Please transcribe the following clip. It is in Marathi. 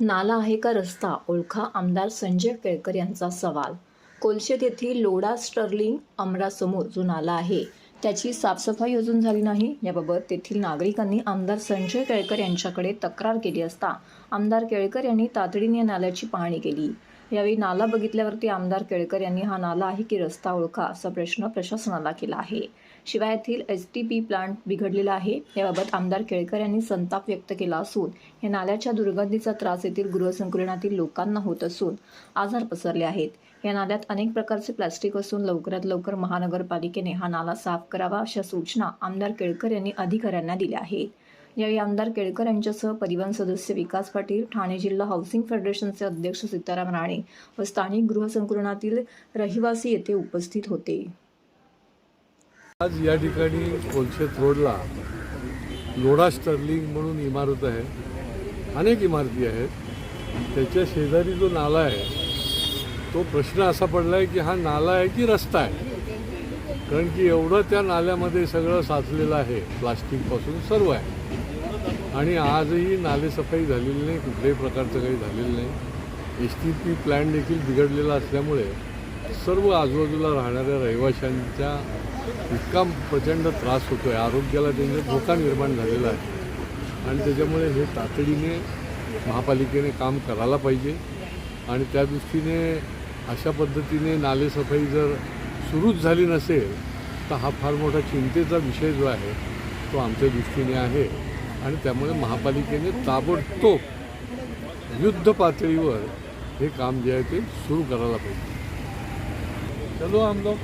नाला आहे का रस्ता? ओळखा आमदार संजय केळकर यांचा सवाल. कोलशेत येथील लोडा स्टर्लिंग अमरासमोर जो नाला आहे त्याची साफसफाई अजून झाली नाही. याबाबत तेथील नागरिकांनी आमदार संजय केळकर यांच्याकडे तक्रार केली असता आमदार केळकर यांनी तातडीने नाल्याची पाहणी केली. यावेळी नाला बघितल्यावरती आमदार केळकर यांनी हा नाला आहे की रस्ता ओळखा असा प्रश्न प्रशासनाला केला आहे. शिवाय येथील एस टी पी प्लांट बिघडलेला आहे. याबाबत आमदार केळकर यांनी संताप व्यक्त केला असून या नाल्याच्या दुर्गंधीचा त्रास येथील गृहसंकुलनातील लोकांना होत असून आजार पसरले आहेत. या नाल्यात अनेक प्रकारचे प्लास्टिक असून लवकरात लवकर महानगरपालिकेने हा नाला साफ करावा अशा सूचना आमदार केळकर यांनी अधिकाऱ्यांना दिल्या आहेत. यावेळी आमदार केळकर यांच्यासह परिवहन सदस्य विकास पाटील ठाणे जिल्हा हाऊसिंग फेडरेशनचे अध्यक्ष सीताराम राणे व स्थानिक गृहसंकुलनातील रहिवासी येथे उपस्थित होते. आज या ठिकाणी कोलशेत रोडला लोडा स्टर्लिंग म्हणून इमारत आहे. अनेक इमारती आहेत. त्याच्या शेजारी जो नाला आहे तो प्रश्न असा पडला आहे की हा नाला आहे की रस्ता आहे? कारण की एवढं त्या नाल्यामध्ये सगळं साचलेलं आहे. प्लास्टिकपासून सर्व आहे. आणि आजही नालेसफाई झालेली नाही कुठल्याही प्रकारचं काही झालेलं नाही. एस टी पी प्लॅन देखील बिघडलेला असल्यामुळे सर्व आजूबाजूला राहणाऱ्या रहिवाशांच्या इतका प्रचंड त्रास होतो आहे आरोग्याला त्यांचा धोका निर्माण झालेला आहे. आणि त्याच्यामुळे हे तातडीने महापालिकेने काम करायला पाहिजे. आणि त्या दृष्टीने अशा पद्धतीने नालेसफाई जर सुरूच झाली नसेल तर हा फार मोठा चिंतेचा विषय जो आहे तो आमच्या दृष्टीने आहे. आणि त्यामुळे महापालिकेने ताबडतोब युद्ध पातळीवर हे काम जे आहे ते सुरू करायला पाहिजे. चलो आमदार.